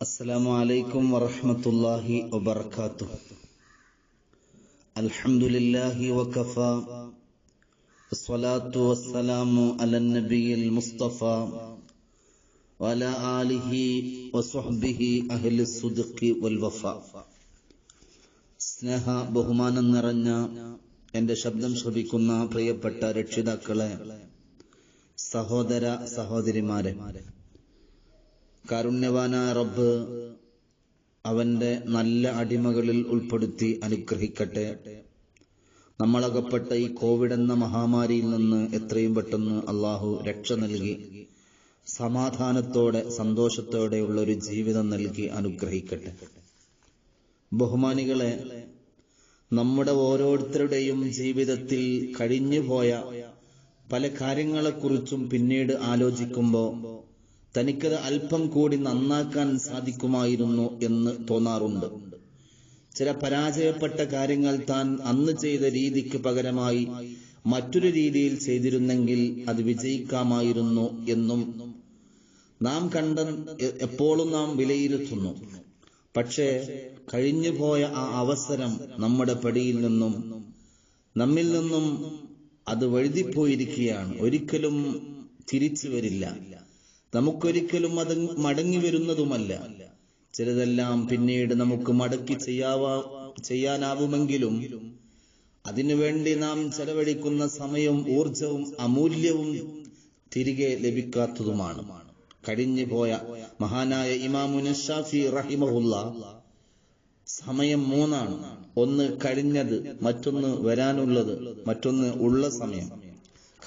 السلام عليكم ورحمة الله وبركاته الحمد لله وكفى الصلاة والسلام على النبي المصطفى وعلى آله وصحبه أهل الصدق والوفاء സ്നേഹ ബഹുമാനം നിറഞ്ഞ എന്റെ ശബ്ദം ശ്രവിക്കുന്ന പ്രിയപ്പെട്ട രക്ഷിതാക്കളെ സഹോദര സഹോദരിമാരെ കാരുണ്യവാനായ റബ്ബ് അവന്റെ നല്ല അടിമകളിൽ ഉൾപ്പെടുത്തി അനുഗ്രഹിക്കട്ടെ. നമ്മളകപ്പെട്ട ഈ കോവിഡ് എന്ന മഹാമാരിയിൽ നിന്ന് എത്രയും പെട്ടെന്ന് അള്ളാഹു രക്ഷ നൽകി സമാധാനത്തോടെ സന്തോഷത്തോടെയുള്ള ഒരു ജീവിതം നൽകി അനുഗ്രഹിക്കട്ടെ. ബഹുമാനികളെ നമ്മുടെ ഓരോരുത്തരുടെയും ജീവിതത്തിൽ കഴിഞ്ഞുപോയ പല കാര്യങ്ങളെക്കുറിച്ചും പിന്നീട് ആലോചിക്കുമ്പോൾ തനിക്കത് അല്പം കൂടി നന്നാക്കാൻ സാധിക്കുമായിരുന്നു എന്ന് തോന്നാറുണ്ട്. ചില പരാജയപ്പെട്ട കാര്യങ്ങൾ താൻ അന്ന് ചെയ്ത രീതിക്ക് പകരമായി മറ്റൊരു രീതിയിൽ ചെയ്തിരുന്നെങ്കിൽ അത് വിജയിക്കാമായിരുന്നു എന്നും നാം കണ്ട എപ്പോഴും നാം വിലയിരുത്തുന്നു. പക്ഷേ കഴിഞ്ഞുപോയ ആ അവസരം നമ്മുടെ പടിയിൽ നിന്നും നമ്മിൽ നിന്നും അത് വഴുതിപ്പോയിരിക്കുകയാണ്. ഒരിക്കലും തിരിച്ചു വരില്ല. നമുക്കൊരിക്കലും അത് മടങ്ങി വരുന്നതുമല്ല. ചിലതെല്ലാം പിന്നീട് നമുക്ക് മടക്കി ചെയ്യാവാ ചെയ്യാനാവുമെങ്കിലും അതിനുവേണ്ടി നാം ചെലവഴിക്കുന്ന സമയവും ഊർജവും അമൂല്യവും തിരികെ ലഭിക്കാത്തതുമാണ്. കഴിഞ്ഞു പോയ മഹാനായ ഇമാമുന ഷാഫി റഹിമഹുല്ല സമയം മൂന്നാണ്. ഒന്ന് കഴിഞ്ഞത് മറ്റൊന്ന് വരാനുള്ളത് മറ്റൊന്ന് ഉള്ള സമയം.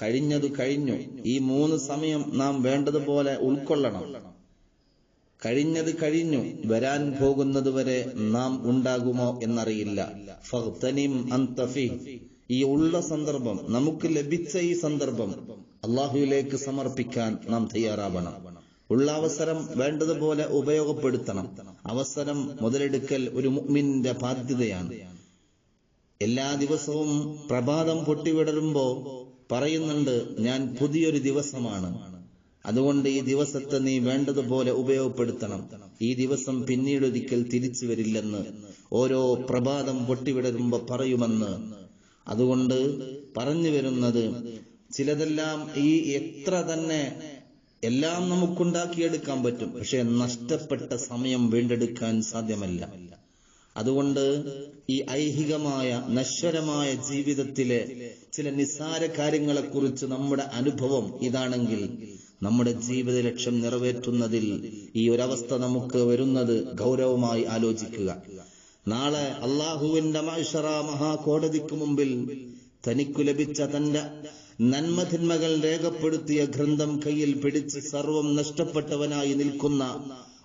കഴിഞ്ഞത് കഴിഞ്ഞു. ഈ മൂന്ന് സമയം നാം വേണ്ടതുപോലെ ഉൾക്കൊള്ളണം. കഴിഞ്ഞത് കഴിഞ്ഞു. വരാൻ പോകുന്നത് വരെ നാം ഉണ്ടാകുമോ എന്നറിയില്ല. ഈ ഉള്ള സന്ദർഭം നമുക്ക് ലഭിച്ച ഈ സന്ദർഭം അള്ളാഹുവിലേക്ക് സമർപ്പിക്കാൻ നാം തയ്യാറാവണം. ഉള്ള അവസരം വേണ്ടതുപോലെ ഉപയോഗപ്പെടുത്തണം. അവസരം മുതലെടുക്കൽ ഒരു മുഗ്മിന്റെ ബാധ്യതയാണ്. എല്ലാ ദിവസവും പ്രഭാതം പൊട്ടിവിടരുമ്പോ പറയുന്നുണ്ട് ഞാൻ പുതിയൊരു ദിവസമാണ്. അതുകൊണ്ട് ഈ ദിവസത്തെ നീ വേണ്ടതുപോലെ ഉപയോഗപ്പെടുത്തണം. ഈ ദിവസം പിന്നീടൊരിക്കൽ തിരിച്ചു വരില്ലെന്ന് ഓരോ പ്രഭാതം പൊട്ടിവിടരുമ്പോ പറയുമെന്ന്. അതുകൊണ്ട് പറഞ്ഞു വരുന്നത് ചിലതെല്ലാം ഈ എത്ര തന്നെ എല്ലാം നമുക്കുണ്ടാക്കിയെടുക്കാൻ പറ്റും. പക്ഷെ നഷ്ടപ്പെട്ട സമയം വീണ്ടെടുക്കാൻ സാധ്യമല്ല. അതുകൊണ്ട് ഈ ഐഹികമായ നശ്വരമായ ജീവിതത്തിലെ ചില നിസ്സാര കാര്യങ്ങളെക്കുറിച്ച് നമ്മുടെ അനുഭവം ഇതാണെങ്കിൽ നമ്മുടെ ജീവിത ലക്ഷ്യം നിറവേറ്റുന്നതിൽ ഈ ഒരവസ്ഥ നമുക്ക് വരുന്നത് ഗൗരവമായി ആലോചിക്കുക. നാളെ അള്ളാഹുവിന്റെ മഹാ മഹാകോടതിക്ക് മുമ്പിൽ തനിക്കു ലഭിച്ച തന്റെ നന്മതിന്മകൾ രേഖപ്പെടുത്തിയ ഗ്രന്ഥം കയ്യിൽ പിടിച്ച് സർവം നഷ്ടപ്പെട്ടവനായി നിൽക്കുന്ന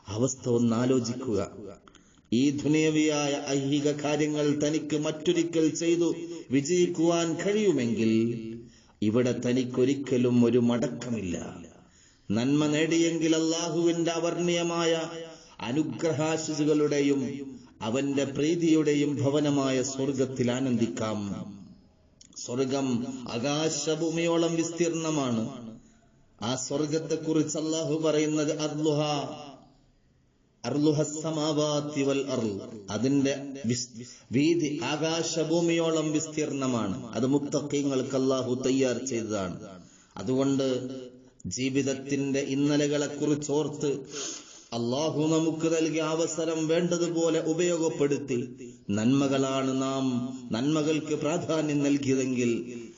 അവസ്ഥ ഒന്ന് ആലോചിക്കുക. ഈ ദുനിയവിയായ ഐഹിക കാര്യങ്ങൾ തനിക്ക് മറ്റൊരിക്കൽ ചെയ്തു വിജയിക്കുവാൻ കഴിയുമെങ്കിൽ ഇവിടെ തനിക്കൊരിക്കലും ഒരു മടക്കമില്ല. നന്മ നേടിയെങ്കിൽ അള്ളാഹുവിന്റെ അവർണീയമായ അനുഗ്രഹാശിസുകളുടെയും അവന്റെ പ്രീതിയുടെയും ഭവനമായ സ്വർഗത്തിൽ ആനന്ദിക്കാം. സ്വർഗം ആകാശഭൂമിയോളം വിസ്തീർണമാണ്. ആ സ്വർഗത്തെക്കുറിച്ച് അള്ളാഹു പറയുന്നത് അർലുഹ അതിന്റെ വീതി ആകാശഭൂമിയോളം വിസ്തീർണമാണ്. അത് മുത്തക്കീങ്ങൾക്ക് അള്ളാഹു തയ്യാർ ചെയ്തതാണ്. അതുകൊണ്ട് ജീവിതത്തിന്റെ ഇന്നലകളെ കുറിച്ച് ഓർത്ത് അള്ളാഹു നമുക്ക് നൽകിയ അവസരം വേണ്ടതുപോലെ ഉപയോഗപ്പെടുത്തി നന്മകളാണ് നാം നന്മകൾക്ക് പ്രാധാന്യം നൽകിയതെങ്കിൽ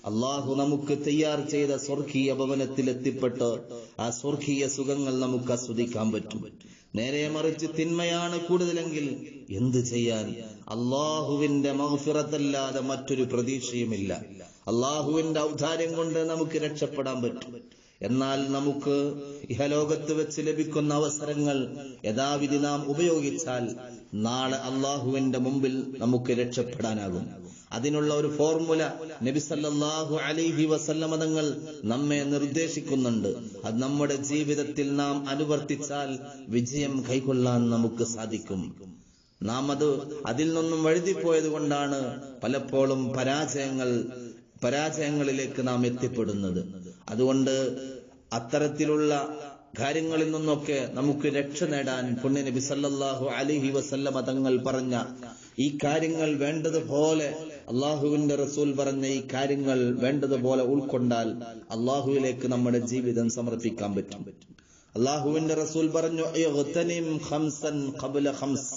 അള്ളാഹു നമുക്ക് തയ്യാർ ചെയ്ത സ്വർഗീയ ഭവനത്തിൽ എത്തിപ്പെട്ട് ആ സ്വർഗീയ സുഖങ്ങൾ നമുക്ക് ആസ്വദിക്കാൻ പറ്റും. നേരെ മറിച്ച് തിന്മയാണ് കൂടുതലെങ്കിൽ എന്ത് ചെയ്യാൻ? അള്ളാഹുവിന്റെ മഹഫിറത്തല്ലാതെ മറ്റൊരു പ്രതീക്ഷയുമില്ല. അള്ളാഹുവിന്റെ ഔദാര്യം കൊണ്ട് നമുക്ക് രക്ഷപ്പെടാൻ പറ്റും. എന്നാൽ നമുക്ക് ഇഹലോകത്ത് വെച്ച് ലഭിക്കുന്ന അവസരങ്ങൾ യഥാവിധി നാം ഉപയോഗിച്ചാൽ നാളെ അള്ളാഹുവിന്റെ മുമ്പിൽ നമുക്ക് രക്ഷപ്പെടാനാകും. അതിനുള്ള ഒരു ഫോർമുല നബിസല്ലാഹു അലിഹി വസല്ലമതങ്ങൾ നമ്മെ നിർദ്ദേശിക്കുന്നുണ്ട്. അത് നമ്മുടെ ജീവിതത്തിൽ നാം അനുവർത്തിച്ചാൽ വിജയം കൈക്കൊള്ളാൻ നമുക്ക് സാധിക്കും. നാം അത് അതിൽ നിന്നും വഴുതിപ്പോയത് കൊണ്ടാണ് പലപ്പോഴും പരാജയങ്ങൾ പരാജയങ്ങളിലേക്ക് നാം എത്തിപ്പെടുന്നത്. അതുകൊണ്ട് അത്തരത്തിലുള്ള കാര്യങ്ങളിൽ നിന്നൊക്കെ നമുക്ക് രക്ഷ നേടാൻ പുണ്യനബി സല്ലല്ലാഹു അലൈഹി വസല്ലമ തങ്ങൾ പറഞ്ഞ ഈ കാര്യങ്ങൾ വേണ്ടതുപോലെ അള്ളാഹുവിന്റെ റസൂൽ പറഞ്ഞ ഈ കാര്യങ്ങൾ വേണ്ടതുപോലെ ഉൾക്കൊണ്ടാൽ അള്ളാഹുവിലേക്ക് നമ്മുടെ ജീവിതം സമർപ്പിക്കാൻ പറ്റും. അള്ളാഹുവിന്റെ റസൂൽ പറഞ്ഞു "ഇഗ്തനിം ഖംസൻ ഖബ്ല ഖംസ്.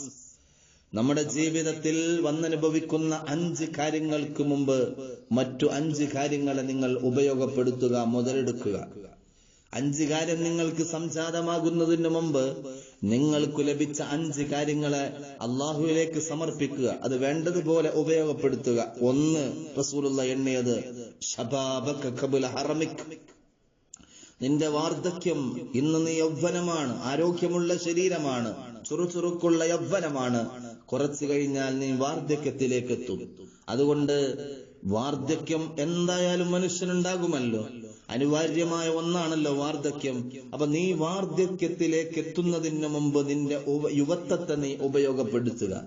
നമ്മുടെ ജീവിതത്തിൽ വന്നനുഭവിക്കുന്ന അഞ്ച് കാര്യങ്ങൾക്ക് മുമ്പ് മറ്റു അഞ്ച് കാര്യങ്ങളെ നിങ്ങൾ ഉപയോഗപ്പെടുത്തുക മുതലെടുക്കുക. അഞ്ച് കാര്യം നിങ്ങൾക്ക് സംജാതമാകുന്നതിന് മുമ്പ് നിങ്ങൾക്ക് ലഭിച്ച അഞ്ച് കാര്യങ്ങളെ അള്ളാഹുവിലേക്ക് സമർപ്പിക്കുക. അത് വേണ്ടതുപോലെ ഉപയോഗപ്പെടുത്തുക. ഒന്ന് റസൂലുള്ള എണ്ണിയത് നിന്റെ വാർദ്ധക്യം ഇന്ന് നീ യൗവനമാണ് ആരോഗ്യമുള്ള ശരീരമാണ് ചുറുചുറുക്കുള്ള യൗവനമാണ്. കുറച്ചു കഴിഞ്ഞാൽ നീ വാർദ്ധക്യത്തിലേക്ക് എത്തും. അതുകൊണ്ട് വാർദ്ധക്യം എന്തായാലും മനുഷ്യനുണ്ടാകുമല്ലോ. അനിവാര്യമായ ഒന്നാണല്ലോ വാർദ്ധക്യം. അപ്പൊ നീ വാർദ്ധക്യത്തിലേക്ക് എത്തുന്നതിന് മുമ്പ് നിന്റെ യുവത്വത്തെ നീ ഉപയോഗപ്പെടുത്തുക.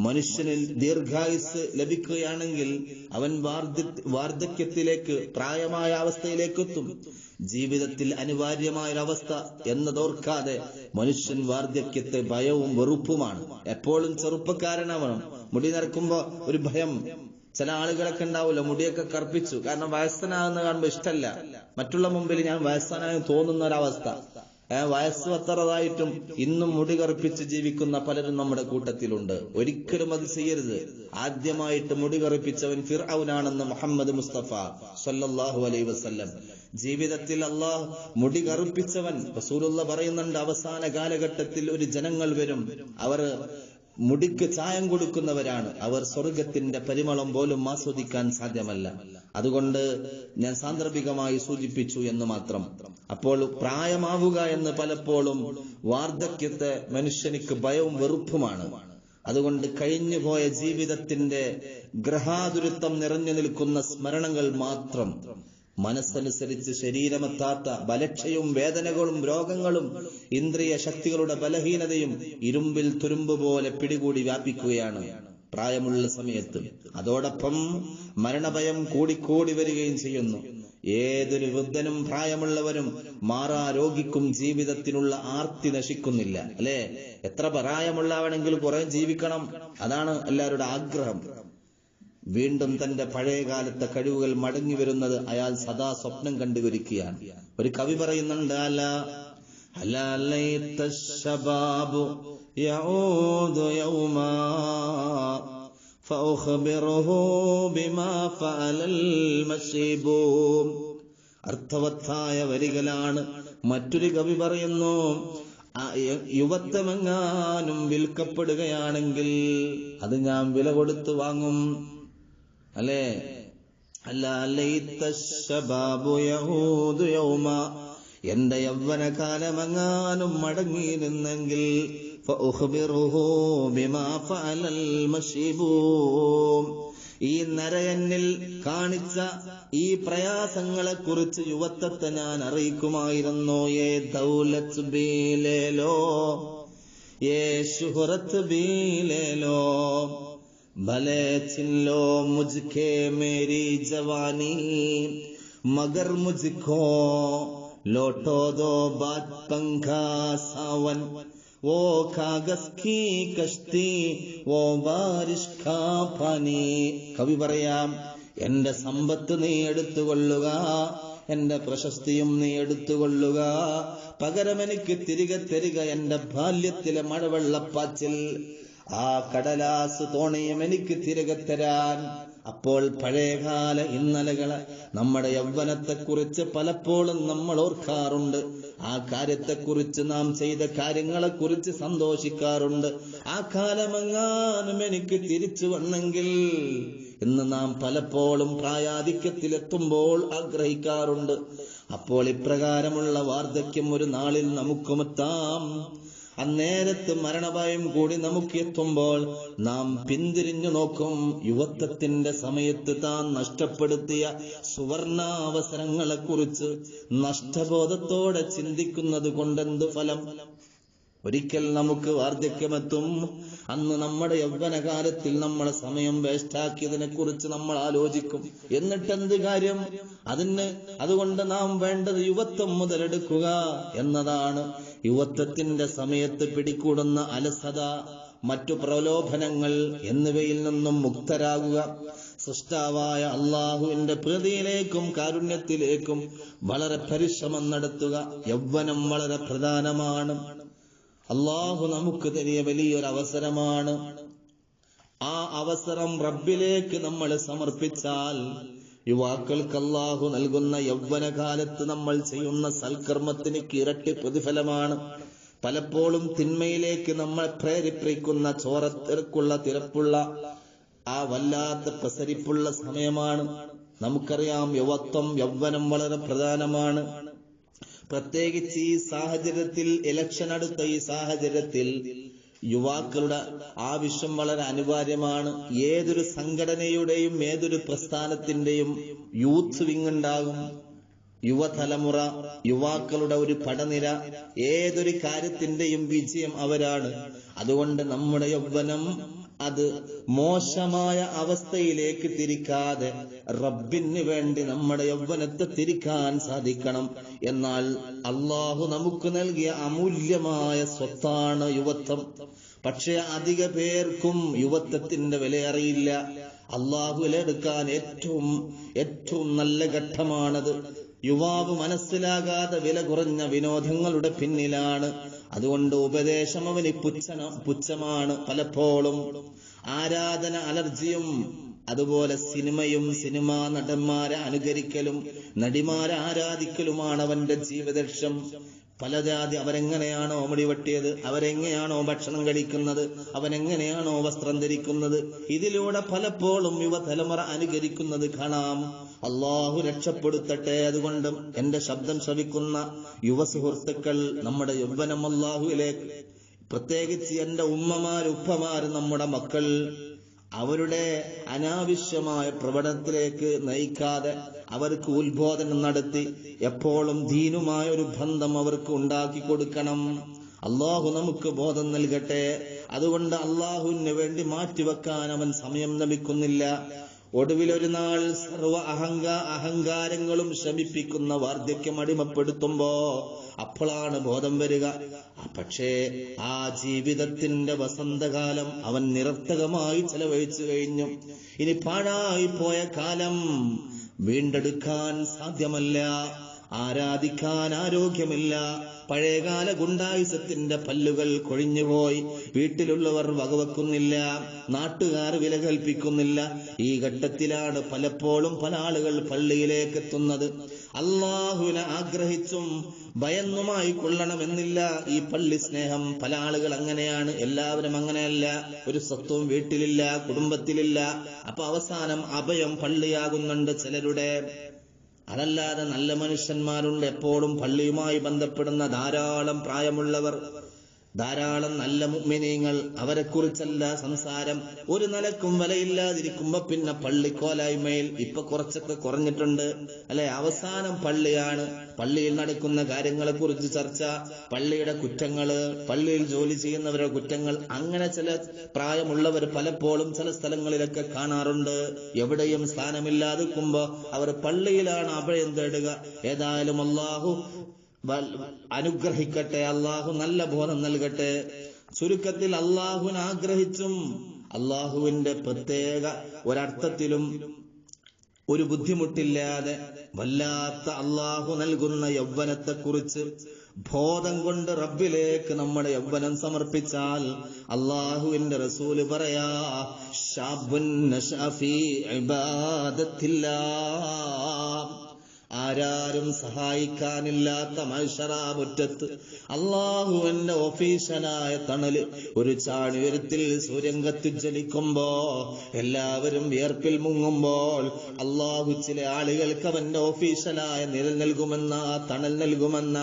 മനുഷ്യനിൽ ദീർഘായുസ് ലഭിക്കുകയാണെങ്കിൽ അവൻ വാർദ്ധ വാർദ്ധക്യത്തിലേക്ക് പ്രായമായ അവസ്ഥയിലേക്ക് എത്തും ജീവിതത്തിൽ അനിവാര്യമായ ഒരവസ്ഥ എന്നതോർക്കാതെ മനുഷ്യൻ വാർദ്ധക്യത്തെ ഭയവും വെറുപ്പുമാണ്. എപ്പോഴും ചെറുപ്പക്കാരനാവണം. മുടി നരക്കുമ്പോ ഒരു ഭയം. ചില ആളുകളൊക്കെ ഉണ്ടാവില്ല മുടിയൊക്കെ കറുപ്പിച്ചു. കാരണം വയസ്സനാകുന്ന കാണുമ്പോ ഇഷ്ടല്ല. മറ്റുള്ള മുമ്പിൽ ഞാൻ വയസ്സനായി തോന്നുന്ന ഒരവസ്ഥ വയസ്സ് പത്തറതായിട്ടും ഇന്നും മുടി കറുപ്പിച്ച് ജീവിക്കുന്ന പലരും നമ്മുടെ കൂട്ടത്തിലുണ്ട്. ഒരിക്കലും അത് ചെയ്യരുത്. ആദ്യമായിട്ട് മുടി കറുപ്പിച്ചവൻ ഫിർ ഔനാണെന്ന് മുഹമ്മദ് മുസ്തഫ സല്ലാഹു അലൈ വസ്ല്ലം. ജീവിതത്തിൽ അള്ളാഹ് മുടി കറുപ്പിച്ചവൻ റസൂലുള്ള പറയുന്നുണ്ട് അവസാന കാലഘട്ടത്തിൽ ഒരു ജനങ്ങൾ വരും. അവർ മുടിക്ക് ചായം കൊടുക്കുന്നവരാണ്. അവർ സ്വർഗത്തിന്റെ പരിമളം പോലും ആസ്വദിക്കാൻ സാധ്യമല്ല. അതുകൊണ്ട് ഞാൻ സാന്ദർഭികമായി സൂചിപ്പിച്ചു എന്ന് മാത്രം. അപ്പോൾ പ്രായമാവുക എന്ന് പലപ്പോഴും വാർദ്ധക്യത്തെ മനുഷ്യനിക്ക് ഭയവും വെറുപ്പുമാണ്. അതുകൊണ്ട് കഴിഞ്ഞുപോയ ജീവിതത്തിന്റെ ഗ്രഹാതുരത്വം നിറഞ്ഞു നിൽക്കുന്ന സ്മരണകൾ മാത്രം മനസ്സനുസരിച്ച് ശരീരമെത്താത്ത ബലക്ഷയും വേദനകളും രോഗങ്ങളും ഇന്ദ്രിയ ശക്തികളുടെ ബലഹീനതയും ഇരുമ്പിൽ തുരുമ്പ് പോലെ പിടികൂടി വ്യാപിക്കുകയാണ് പ്രായമുള്ള സമയത്ത്. അതോടൊപ്പം മരണഭയം കൂടിക്കൂടി വരികയും ചെയ്യുന്നു. ഏതൊരു വൃദ്ധനും പ്രായമുള്ളവരും മാറാ രോഗിക്കും ജീവിതത്തിനുള്ള ആർത്തി നശിക്കുന്നില്ല. അല്ലെ? എത്ര പ്രായമുള്ളവനെങ്കിലും കുറെ ജീവിക്കണം. അതാണ് എല്ലാവരുടെ ആഗ്രഹം. വീണ്ടും തന്റെ പഴയകാലത്തെ കഴിവുകൾ മടങ്ങി വരുന്നത് അയാൾ സദാ സ്വപ്നം കണ്ടുവരിക്കുകയാണ് ഒരു കവി പറയുന്നുണ്ട് അല അർത്ഥവത്തായ വരികളാണ്. മറ്റൊരു കവി പറയുന്നു യുവത്വമെങ്ങാനും വിൽക്കപ്പെടുകയാണെങ്കിൽ അത് ഞാൻ വില കൊടുത്തു വാങ്ങും. അല്ലേ? യൗമ. എന്റെ യൗവനകാലമെങ്ങാനും മടങ്ങിയിരുന്നെങ്കിൽ ഈ നരയന്നിൽ കാണിച്ച ഈ പ്രയാസങ്ങളെ കുറിച്ച് യുവത്വത്തെ ഞാൻ അറിയിക്കുമായിരുന്നു. ഏ ദൗലത്ത് ബീലേലോ ഏ ശുഹറത്ത് ബീലേലോ. भले छिन लो मुझके मेरी जवानी मगर मुझको लौटो दो बात पंखा सावन वो कागज की കഷ്ടി वो बारिश का पानी കവി പറയാം എന്റെ സമ്പത്ത് നീ എടുത്തുകൊള്ളുക എന്റെ പ്രശസ്തിയും നീ എടുത്തുകൊള്ളുക പകരം എനിക്ക് തിരികെ തരിക എന്റെ ബാല്യത്തിലെ മഴവെള്ളപ്പാച്ചിൽ ആ കടലാസ് തോണയും എനിക്ക് തിരികെ തരാൻ. അപ്പോൾ പഴയകാല ഇന്നലകളെ നമ്മുടെ യൗവനത്തെക്കുറിച്ച് പലപ്പോഴും നമ്മൾ ഓർക്കാറുണ്ട്. ആ കാര്യത്തെക്കുറിച്ച് നാം ചെയ്ത കാര്യങ്ങളെക്കുറിച്ച് സന്തോഷിക്കാറുണ്ട്. ആ കാലമെങ്ങാനും എനിക്ക് തിരിച്ചു വന്നെങ്കിൽ ഇന്ന് നാം പലപ്പോഴും പ്രായാധിക്യത്തിലെത്തുമ്പോൾ ആഗ്രഹിക്കാറുണ്ട്. അപ്പോൾ ഇപ്രകാരമുള്ള വാർദ്ധക്യം ഒരു നാളിൽ നമുക്കുമെത്താം. അന്നേരത്ത് മരണഭയം കൂടി നമുക്ക് എത്തുമ്പോൾ നാം പിന്തിരിഞ്ഞു നോക്കും. യുവത്വത്തിന്റെ സമയത്ത് താൻ നഷ്ടപ്പെടുത്തിയ സുവർണാവസരങ്ങളെ കുറിച്ച് നഷ്ടബോധത്തോടെ ചിന്തിക്കുന്നത് കൊണ്ടെന്ത് ഫലം? ഒരിക്കൽ നമുക്ക് വാർദ്ധക്യമെത്തും. അന്ന് നമ്മുടെ യൗവനകാലത്തിൽ നമ്മളെ സമയം വേസ്റ്റാക്കിയതിനെ കുറിച്ച് നമ്മൾ ആലോചിക്കും. എന്നിട്ടെന്ത് കാര്യം? അതിന് അതുകൊണ്ട് നാം വേണ്ടത് യുവത്വം മുതലെടുക്കുക എന്നതാണ്. യുവത്വത്തിന്റെ സമയത്ത് പിടികൂടുന്ന അലസത മറ്റു പ്രലോഭനങ്ങൾ എന്നിവയിൽ നിന്നും മുക്തരാകുക. സൃഷ്ടാവായ അള്ളാഹുവിന്റെ പ്രതിയിലേക്കും കാരുണ്യത്തിലേക്കും വളരെ പരിശ്രമം നടത്തുക. യൗവനം വളരെ പ്രധാനമാണ്. അള്ളാഹു നമുക്ക് തരിയ വലിയൊരു അവസരമാണ് ആ അവസരം റബ്ബിലേക്ക് നമ്മൾ സമർപ്പിച്ചാൽ യുവാക്കൾക്ക് അള്ളാഹു നൽകുന്ന യൗവനകാലത്ത് നമ്മൾ ചെയ്യുന്ന സൽക്കർമ്മത്തിന് കിരട്ടി പ്രതിഫലമാണ്. പലപ്പോഴും തിന്മയിലേക്ക് നമ്മൾ പ്രേരിപ്പിക്കുന്ന ചോരത്തിരക്കുള്ള തിരക്കുള്ള ആ വല്ലാത്ത പ്രസരിപ്പുള്ള സമയമാണ്. നമുക്കറിയാം യുവത്വം യൗവനം വളരെ പ്രധാനമാണ്. പ്രത്യേകിച്ച് ഈ സാഹചര്യത്തിൽ ഇലക്ഷൻ അടുത്ത ഈ സാഹചര്യത്തിൽ യുവാക്കളുടെ ആവശ്യം വളരെ അനിവാര്യമാണ്. ഏതൊരു സംഘടനയുടെയും ഏതൊരു പ്രസ്ഥാനത്തിന്റെയും യൂത്ത് വിങ് ഉണ്ടാകും. യുവതലമുറ യുവാക്കളുടെ ഒരു പടനിര ഏതൊരു കാര്യത്തിന്റെയും വിജയം അവരാണ്. അതുകൊണ്ട് നമ്മുടെ യൗവനം അത് മോശമായ അവസ്ഥയിലേക്ക് തിരിക്കാതെ റബ്ബിന് വേണ്ടി നമ്മുടെ യൗവനത്തെ തിരിക്കാൻ സാധിക്കണം. എന്നാൽ അള്ളാഹു നമുക്ക് നൽകിയ അമൂല്യമായ സ്വത്താണ് യുവത്വം. പക്ഷെ അധിക പേർക്കും യുവത്വത്തിന്റെ വില അറിയില്ല. അള്ളാഹുവിലെടുക്കാൻ ഏറ്റവും ഏറ്റവും നല്ല ഘട്ടമാണത്. യുവാവ് മനസ്സിലാകാതെ വില കുറഞ്ഞ വിനോദങ്ങളുടെ പിന്നിലാണ്. അതുകൊണ്ട് ഉപദേശം അവന് പുച്ഛന പുച്ഛമാണ് പലപ്പോഴും. ആരാധന അലർജിയും അതുപോലെ സിനിമയും സിനിമാ നടന്മാരെ അനുകരിക്കലും നടിമാരെ ആരാധിക്കലുമാണ് അവന്റെ ജീവിതലക്ഷ്യം. പല ജാതി അവരെങ്ങനെയാണോ മുടി വെട്ടിയത് അവരെങ്ങനെയാണോ ഭക്ഷണം കഴിക്കുന്നത് അവനെങ്ങനെയാണോ വസ്ത്രം ധരിക്കുന്നത് ഇതിലൂടെ പലപ്പോഴും യുവതലമുറ അനുകരിക്കുന്നത് കാണാം. അള്ളാഹു രക്ഷപ്പെടുത്തട്ടെ അതുകൊണ്ട് എന്റെ ശബ്ദം ശ്രവിക്കുന്ന യുവ സുഹൃത്തുക്കൾ നമ്മുടെ യൗവനം അള്ളാഹുവിലേക്ക്. പ്രത്യേകിച്ച് എന്റെ ഉമ്മമാർ ഉപ്പമാർ നമ്മുടെ മക്കൾ അവരുടെ അനാവശ്യമായ പ്രവണത്തിലേക്ക് നയിക്കാതെ അവർക്ക് ഉത്ബോധനം നടത്തി എപ്പോഴും ദീനുമായ ഒരു ബന്ധം അവർക്ക് ഉണ്ടാക്കി കൊടുക്കണം. അള്ളാഹു നമുക്ക് ബോധം നൽകട്ടെ. അതുകൊണ്ട് അള്ളാഹുവിന് വേണ്ടി മാറ്റിവെക്കാൻ അവൻ സമയം ലഭിക്കുന്നില്ല. ഒടുവിലൊരു നാൾ സർവ അഹങ്ക അഹങ്കാരങ്ങളും ശമിപ്പിക്കുന്ന വാർദ്ധക്യം അടിമപ്പെടുത്തുമ്പോ അപ്പോഴാണ് ബോധം വരിക. പക്ഷേ ആ ജീവിതത്തിന്റെ വസന്തകാലം അവൻ നിരർത്ഥകമായി ചെലവഴിച്ചു കഴിഞ്ഞു. ഇനി പാഴായി പോയ കാലം വീണ്ടെടുക്കാൻ സാധ്യമല്ല. ആരാധിക്കാൻ ആരോഗ്യമില്ല. പഴയകാല ഗുണ്ടായുസത്തിന്റെ പല്ലുകൾ കൊഴിഞ്ഞുപോയി വീട്ടിലുള്ളവർ വകവെക്കുന്നില്ല. നാട്ടുകാർ വില കൽപ്പിക്കുന്നില്ല. ഈ ഘട്ടത്തിലാണ് പലപ്പോഴും പല ആളുകൾ പള്ളിയിലേക്ക് എത്തുന്നത് അള്ളാഹുവിനെ ആഗ്രഹിച്ചും ഭയന്നുമായി കൊള്ളണമെന്നില്ല. ഈ പള്ളി സ്നേഹം പല ആളുകൾ അങ്ങനെയാണ്. എല്ലാവരും അങ്ങനെയല്ല. ഒരു സ്വത്വം വീട്ടിലില്ല കുടുംബത്തിലില്ല. അപ്പൊ അവസാനം അഭയം പള്ളിയാകുന്നുണ്ട് ചിലരുടെ. അതല്ലാതെ നല്ല മനുഷ്യന്മാരുണ്ട് എപ്പോഴും പള്ളിയുമായി ബന്ധപ്പെടുന്ന ധാരാളം പ്രായമുള്ളവർ ധാരാളം നല്ല മുഗ്മിനീങ്ങൾ അവരെക്കുറിച്ചല്ല സംസാരം. ഒരു നിലക്കും വിലയില്ലാതിരിക്കുമ്പോ പിന്നെ പള്ളിക്കോലായ്മയിൽ ഇപ്പൊ കുറച്ചൊക്കെ കുറഞ്ഞിട്ടുണ്ട്. അല്ലെ? അവസാനം പള്ളിയാണ്. പള്ളിയിൽ നടക്കുന്ന കാര്യങ്ങളെ കുറിച്ച് ചർച്ച പള്ളിയുടെ കുറ്റങ്ങൾ പള്ളിയിൽ ജോലി ചെയ്യുന്നവരുടെ കുറ്റങ്ങൾ അങ്ങനെ ചില പ്രായമുള്ളവർ പലപ്പോഴും ചില സ്ഥലങ്ങളിലൊക്കെ കാണാറുണ്ട്. എവിടെയും സ്ഥാനമില്ലാതിരിക്കുമ്പോ അവർ പള്ളിയിലാണ് അഭയം തേടുക. ഏതായാലും അള്ളാഹു അനുഗ്രഹിക്കട്ടെ അള്ളാഹു നല്ല ബോധം നൽകട്ടെ. ചുരുക്കത്തിൽ അള്ളാഹുവിന് ആഗ്രഹിച്ചും അള്ളാഹുവിന്റെ പ്രത്യേക ഒരർത്ഥത്തിലും ഒരു ബുദ്ധിമുട്ടില്ലാതെ വല്ലാത്ത അള്ളാഹു നൽകുന്ന യൗവനത്തെക്കുറിച്ച് ബോധം കൊണ്ട് റബ്ബിലേക്ക് നമ്മുടെ യൗവനം സമർപ്പിച്ചാൽ അള്ളാഹുവിന്റെ റസൂൽ പറയാ ആരാരും സഹായിക്കാനില്ലാത്ത മത്സരാമുറ്റത്ത് അള്ളാഹുവിന്റെ ഓഫീസനായ തണൽ ഒരു ചാണിവരത്തിൽ സൂര്യൻ കത്തിജ്വലിക്കുമ്പോ എല്ലാവരും വിയർപ്പിൽ മുങ്ങുമ്പോൾ അള്ളാഹു ചില ആളുകൾക്ക് അവന്റെ ഓഫീസനായ നിഴൽ നൽകുമെന്ന തണൽ നൽകുമെന്ന.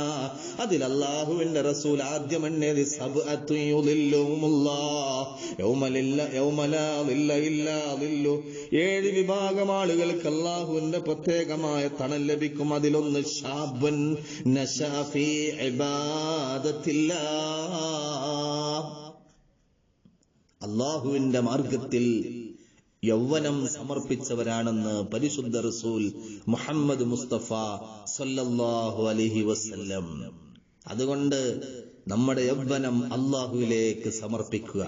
അതിൽ അള്ളാഹുവിന്റെ റസൂൽ ആദ്യം എണ്ണേതി സബ് ഏഴ് വിഭാഗം ആളുകൾക്ക് അള്ളാഹുവിന്റെ പ്രത്യേകമായ തണൽ ലഭിക്കും അതിലൊന്ന് ഷാബൻ നശാഫി അള്ളാഹുവിന്റെ മാർഗത്തിൽ യൗവനം സമർപ്പിച്ചവരാണെന്ന് പരിശുദ്ധ റസൂൽ മുഹമ്മദ് മുസ്തഫ സല്ലല്ലാഹു അലൈഹി വസല്ലം. അതുകൊണ്ട് നമ്മുടെ യൗവനം അള്ളാഹുവിലേക്ക് സമർപ്പിക്കുക.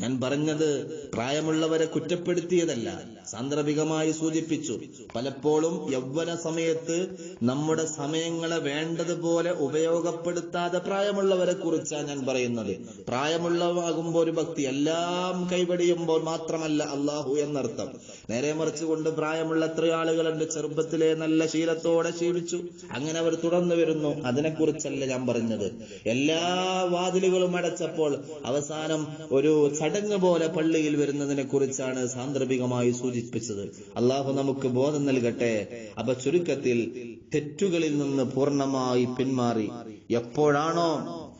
ഞാൻ പറഞ്ഞത് പ്രായമുള്ളവരെ കുറ്റപ്പെടുത്തിയതല്ല സാന്ദർഭികമായി സൂചിപ്പിച്ചു. പലപ്പോഴും യൗവന സമയത്ത് നമ്മുടെ സമയങ്ങളെ വേണ്ടതുപോലെ ഉപയോഗപ്പെടുത്താതെ പ്രായമുള്ളവരെ കുറിച്ചാണ് ഞാൻ പറയുന്നത്. പ്രായമുള്ളവാകുമ്പോൾ ഒരു ഭക്തി എല്ലാം കൈവടിയുമ്പോൾ മാത്രമല്ല അള്ളാഹു എന്നർത്ഥം. നേരെ മറിച്ച് കൊണ്ട് പ്രായമുള്ള എത്രയോ ആളുകളുണ്ട് ചെറുപ്പത്തിലെ നല്ല ശീലത്തോടെ ശീലിച്ചു. അങ്ങനെ അവർ തുടർന്നു വരുന്നു. അതിനെക്കുറിച്ചല്ല ഞാൻ പറഞ്ഞത്. എല്ലാ വാതിലുകളും അടച്ചപ്പോൾ അവസാനം ഒരു ചടങ്ങ് പോലെ പള്ളിയിൽ വരുന്നതിനെ കുറിച്ചാണ് സാന്ദർഭികമായി സൂചിപ്പിച്ചത്. അള്ളാഹു നമുക്ക് ബോധം നൽകട്ടെ. അപ്പൊ ചുരുക്കത്തിൽ തെറ്റുകളിൽ നിന്ന് പൂർണമായി പിന്മാറി. എപ്പോഴാണോ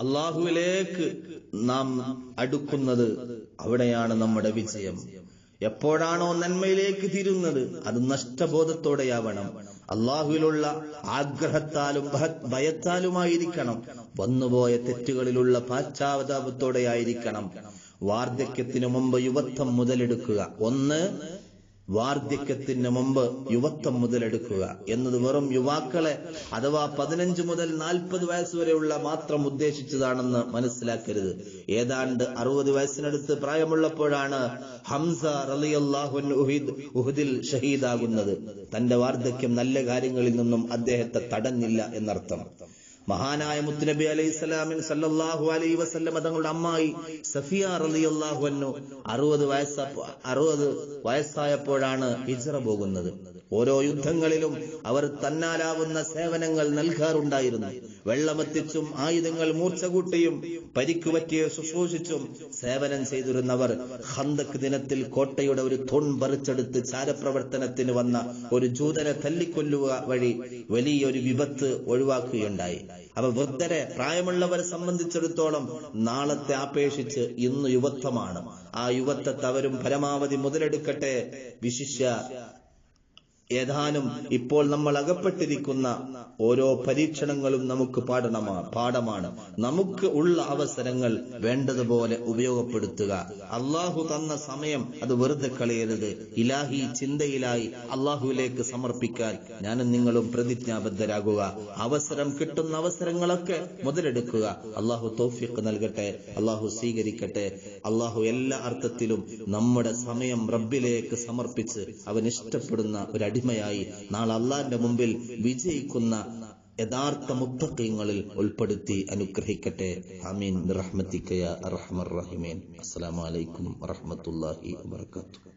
അള്ളാഹുവിലേക്ക് നാം അടുക്കുന്നത് അവിടെയാണ് നമ്മുടെ വിജയം. എപ്പോഴാണോ നന്മയിലേക്ക് തിരുന്നത് അത് നഷ്ടബോധത്തോടെയാവണം. അള്ളാഹുവിലുള്ള ആഗ്രഹത്താലും ഭയത്താലുമായിരിക്കണം. വന്നുപോയ തെറ്റുകളിലുള്ള പാശ്ചാത്താപത്തോടെയായിരിക്കണം വാർദ്ധക്യത്തിനു മുമ്പ് യുവത്വം മുതലെടുക്കുക. ഒന്ന് വാർദ്ധക്യത്തിന് മുമ്പ് യുവത്വം മുതലെടുക്കുക. എന്നത് വെറും യുവാക്കളെ അഥവാ പതിനഞ്ച് മുതൽ നാൽപ്പത് വയസ്സ് വരെയുള്ള മാത്രം ഉദ്ദേശിച്ചതാണെന്ന് മനസ്സിലാക്കരുത്. ഏതാണ്ട് അറുപത് വയസ്സിനടുത്ത് പ്രായമുള്ളപ്പോഴാണ് ഹംസ റലിയല്ലാഹുൻ ഉഹുദിൽ ഷഹീദാകുന്നത്. തന്റെ വാർദ്ധക്യം നല്ല കാര്യങ്ങളിൽ നിന്നും അദ്ദേഹത്തെ തടഞ്ഞില്ല എന്നർത്ഥം. മഹാനായ മുത്തുനബി അലൈഹി സ്വലാമിൻ സല്ലല്ലാഹു അലൈഹി വസല്ലം തങ്ങളുടെ അമ്മായി സഫിയ റളിയല്ലാഹു അന്നു അറുപത് വയസ്സ അറുപത് വയസ്സായപ്പോഴാണ് ഹിജ്റ പോകുന്നത്. ഓരോ യുദ്ധങ്ങളിലും അവർ തന്നാലാവുന്ന സേവനങ്ങൾ നൽകാറുണ്ടായിരുന്നു. വെള്ളമെത്തിച്ചും ആയുധങ്ങൾ മൂർച്ച കൂട്ടിയും പരിക്കുപറ്റിയെ ശുശ്രൂഷിച്ചും സേവനം ചെയ്തിരുന്നവർ ഹന്തക് ദിനത്തിൽ കോട്ടയുടെ ഒരു തൂൺ പറിച്ചെടുത്ത് ചാരപ്രവർത്തനത്തിന് വന്ന ഒരു ജൂതനെ തല്ലിക്കൊല്ലുക വഴി വലിയൊരു വിപത്ത് ഒഴിവാക്കുകയുണ്ടായി. അവ വൃദ്ധരെ പ്രായമുള്ളവരെ സംബന്ധിച്ചിടത്തോളം നാളത്തെ അപേക്ഷിച്ച് ഇന്ന് യുവത്വമാണ്. ആ യുവത്വത്തെ അവരും പരമാവധി മുതലെടുക്കട്ടെ വിശിഷ്യ ഏതാനും ഇപ്പോൾ നമ്മൾ അകപ്പെട്ടിരിക്കുന്ന ഓരോ പരീക്ഷണങ്ങളും നമുക്ക് പാഠമാണ് പാഠമാണ്. നമുക്ക് ഉള്ള അവസരങ്ങൾ വേണ്ടതുപോലെ ഉപയോഗപ്പെടുത്തുക. അള്ളാഹു തന്ന സമയം അത് വെറുതെ കളയരുത്. ഇലാഹി ചിന്തയിലായി അള്ളാഹുവിലേക്ക് സമർപ്പിക്കാൻ ഞാനും നിങ്ങളും പ്രതിജ്ഞാബദ്ധരാകുക. അവസരം കിട്ടുന്ന അവസരങ്ങളൊക്കെ മുതലെടുക്കുക. അള്ളാഹു തോഫിക്ക് നൽകട്ടെ. അള്ളാഹു സ്വീകരിക്കട്ടെ. അള്ളാഹു എല്ലാ അർത്ഥത്തിലും നമ്മുടെ സമയം റബ്ബിലേക്ക് സമർപ്പിച്ച് അവൻ ഇഷ്ടപ്പെടുന്ന ഒരു അടിമയായി നാളെ അള്ളാന്റെ മുമ്പിൽ വിജയിക്കുന്ന യഥാർത്ഥ മുത്തക്കയങ്ങളിൽ ഉൾപ്പെടുത്തി അനുഗ്രഹിക്കട്ടെ. ആമീൻ. റഹ്മത്തിക്കയ റഹ്മർ റഹിമീൻ. അസ്സലാമു അലൈക്കും വറഹ്മത്തുള്ളാഹി വബറകാതുഹു.